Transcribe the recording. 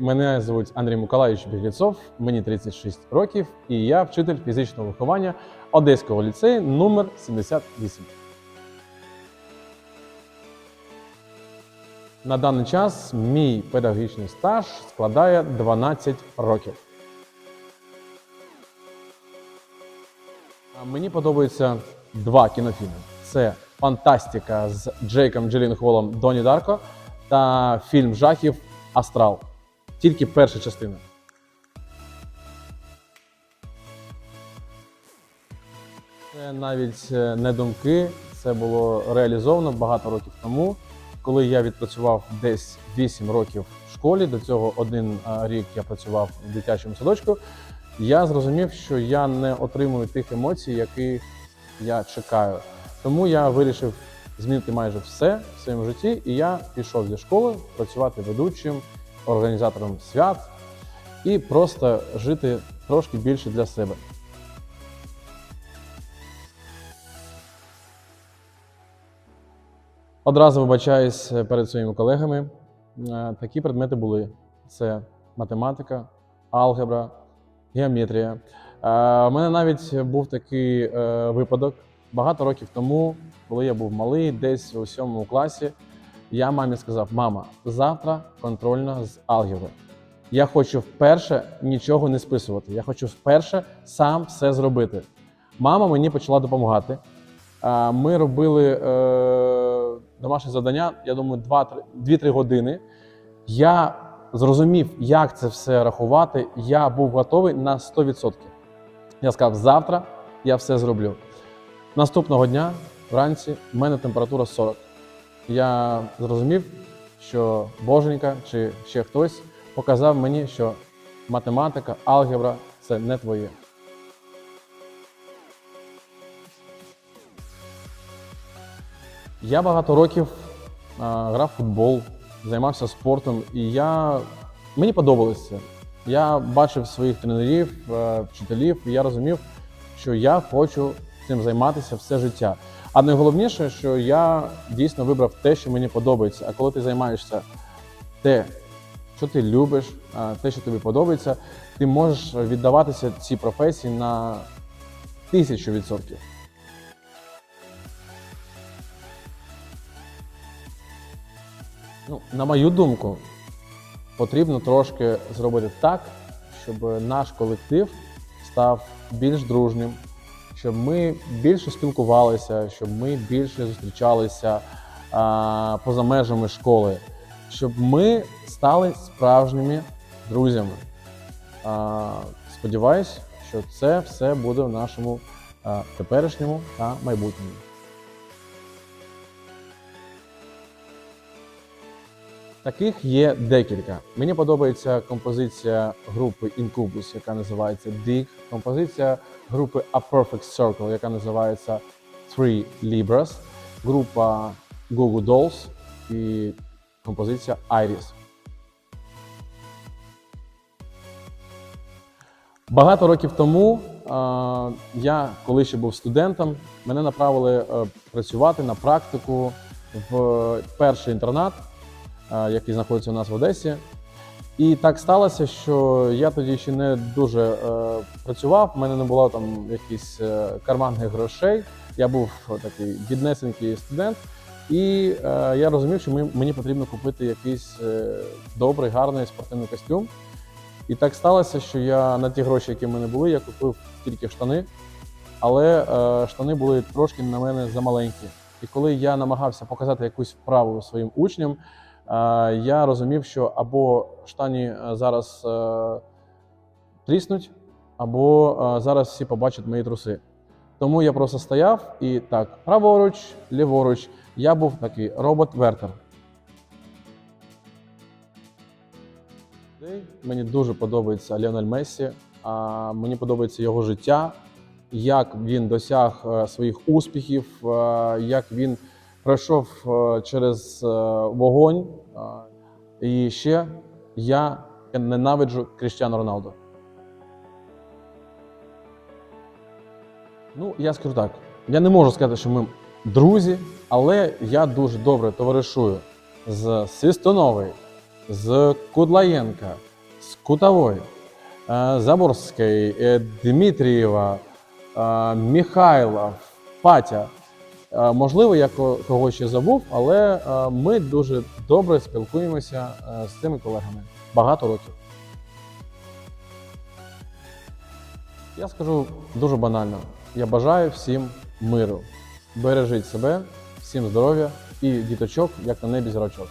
Мене звуть Андрій Миколаївич Бігліцов, мені 36 років, і я вчитель фізичного виховання Одеського ліцею номер 78. На даний час мій педагогічний стаж складає 12 років. Мені подобаються два кінофільми: це Фантастика з Джейком Джилленхолом Доні Дарко та фільм жахів Астрал. Тільки перша частина. Це навіть е, не думки, це було реалізовано багато років тому, коли я відпрацював десь 8 років в школі. До цього один рік я працював в дитячому садочку. Я зрозумів, що я не отримую тих емоцій, яких я чекаю. Тому я вирішив змінити майже все в своєму житті, і я пішов зі школи працювати ведучим, організатором свят і просто жити трошки більше для себе. Одразу вибачаюсь перед своїми колегами. Е, Такі предмети були: це математика, алгебра, геометрія. Е, У мене навіть був такий е, випадок багато років тому, коли я був малий, десь у сьомому класі. Я мамі сказав: мама, завтра контрольна з алгебри. Я хочу вперше нічого не списувати. Я хочу вперше сам все зробити. Мама мені почала допомагати. Ми робили е, домашнє завдання, я думаю, 2-3 години. Я зрозумів, як це все рахувати. Я був готовий на 100%. Я сказав, завтра я все зроблю. Наступного дня, вранці, в мене температура 40. Я зрозумів, що Боженька чи ще хтось показав мені, що математика, алгебра це не твоє. Я багато років а, грав в футбол, займався спортом, і я... мені подобалося. Я бачив своїх тренерів, е, вчителів, і я розумів, що я хочу цим займатися все життя. А найголовніше, що я дійсно вибрав те, що мені подобається. А коли ти займаєшся те, що ти любиш, те, що тобі подобається, ти можеш віддаватися цій професії на тисячу відсотків. Ну, на мою думку, потрібно трошки зробити так, щоб наш колектив став більш дружнім, щоб ми більше спілкувалися, щоб ми більше зустрічалися а, поза межами школи, щоб ми стали справжніми друзями. А, сподіваюсь, що це все буде в нашому а, теперішньому та майбутньому. Таких є декілька. Мені подобається композиція групи Incubus, яка називається Dig, композиція групи A Perfect Circle, яка називається Three Libras, група Google Dolls і композиція Iris. Багато років тому я, коли ще був студентом, мене направили е, працювати на практику в перший інтернат, який знаходиться у нас в Одесі. І так сталося, що я тоді ще не дуже е, працював, в мене не було там якихось е, карманних грошей. Я був такий біднесенький студент, і е, я розумів, що мені потрібно купити якийсь е, добрий, гарний спортивний костюм. І так сталося, що я на ті гроші, які в мене були, я купив тільки штани, але е, штани були трошки на мене замаленькі. І коли я намагався показати якусь вправу своїм учням, я розумів, що або штані е, зараз е, тріснуть, або е, зараз всі побачать мої труси. Тому я просто стояв і так, праворуч, ліворуч. Я був такий робот-вертер. Мені дуже подобається Ліонель Мессі. Мені подобається його життя, як він досяг своїх успіхів, як він пройшов е, через е, вогонь. Е, І ще я ненавиджу Кріштіану Роналду. Ну, я скажу так: я не можу сказати, що ми друзі, але я дуже добре товаришую з Свістоновою, з Кудлаєнка, з Кутової, Заборської, Дмитрієва, Михайлов, Патя. Е, Можливо, я ко- когось ще забув, але е, ми дуже добре спілкуємося е, з цими колегами багато років. Я скажу дуже банально. Я бажаю всім миру. Бережіть себе, всім здоров'я і діточок, як на небі зірочок.